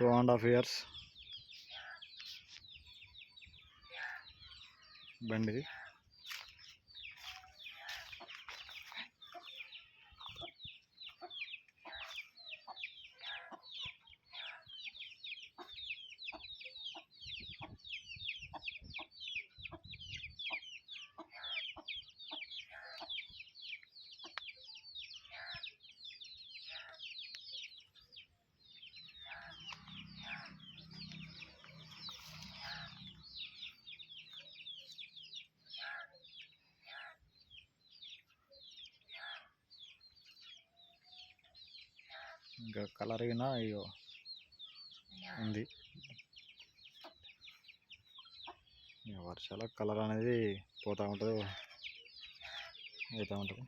Two and half years. బండి ఇంకా colour అయినా అయ్యో ఉంది. వర్షాల కలర్ అనేది పోతూ ఉంటుంది. అవుతూ ఉంటుంది.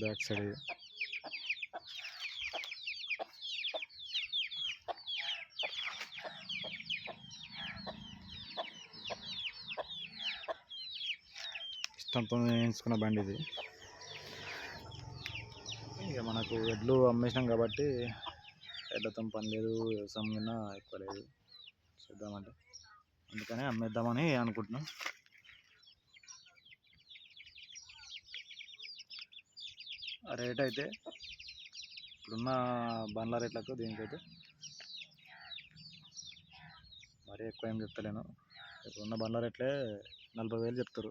బ్యాక్ సైడ్ ఇది. వేయించుకున్న బండి ఇది. ఇక మనకు ఎడ్లు అమ్మేసినాం కాబట్టి ఎడ్లతో పని లేదు వ్యవసాయం కింద ఎక్కువ లేదు. చేద్దామంటే అందుకనే అమ్మేద్దామని అనుకుంటున్నాం. రేట్ అయితే ఇప్పుడున్న బండ్ల రేట్లకు దీనికైతే మరీ ఎక్కువ ఏం చెప్తలేను. ఇప్పుడున్న బండ్ల రేట్లే నలభై వేలు చెప్తారు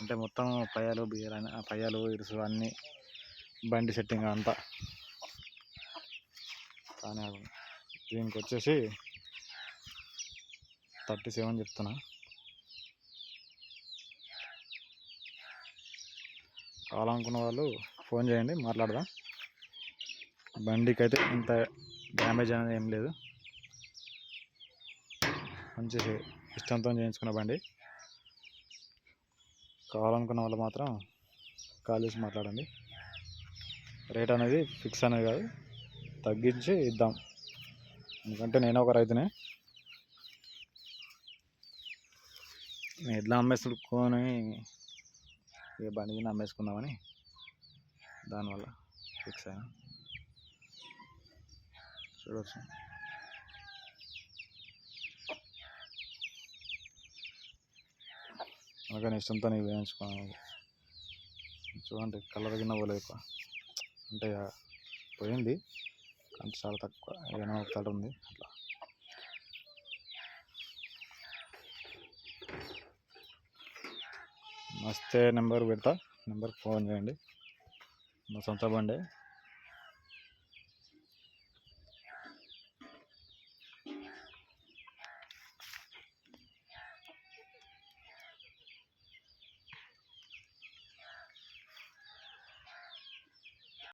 అంటే మొత్తం పయ్యాలు బియ్యాలు పయ్యాలు ఇరుసులు అన్నీ బండి సెట్టింగ్ అంతా. కానీ దీనికి వచ్చేసి థర్టీ సెవెన్ చెప్తున్నా. కావాలనుకున్న వాళ్ళు ఫోన్ చేయండి మాట్లాడదాం. బండికి అయితే ఇంత డ్యామేజ్ అనేది ఏం లేదు. మంచి ఇష్టంతో చేయించుకున్న బండి. కావాలనుకున్న వాళ్ళు మాత్రం కాల్ చేసి మాట్లాడండి. రేట్ అనేది ఫిక్స్ అనేది కాదు. తగ్గించి ఇద్దాం. ఎందుకంటే నేను ఒక రైతునే. నేను ఎట్లా అమ్మేసుకొని ఏ బండి మీద అమ్మేసుకుందామని దానివల్ల ఫిక్స్ అయినా. చూడవచ్చు అందుకని ఇష్టంతో నీకు వేయించుకున్నాను చూడండి కలర్ కింద పోలేదు ఎక్కువ. అంటే ఇక పోయింది. కానీ చాలా తక్కువ. ఏమైనా ఒకటి ఉంది. అట్లా. మస్తే నెంబర్ పెడతా. నెంబర్కి ఫోన్ చేయండి. మా సొంత బండే.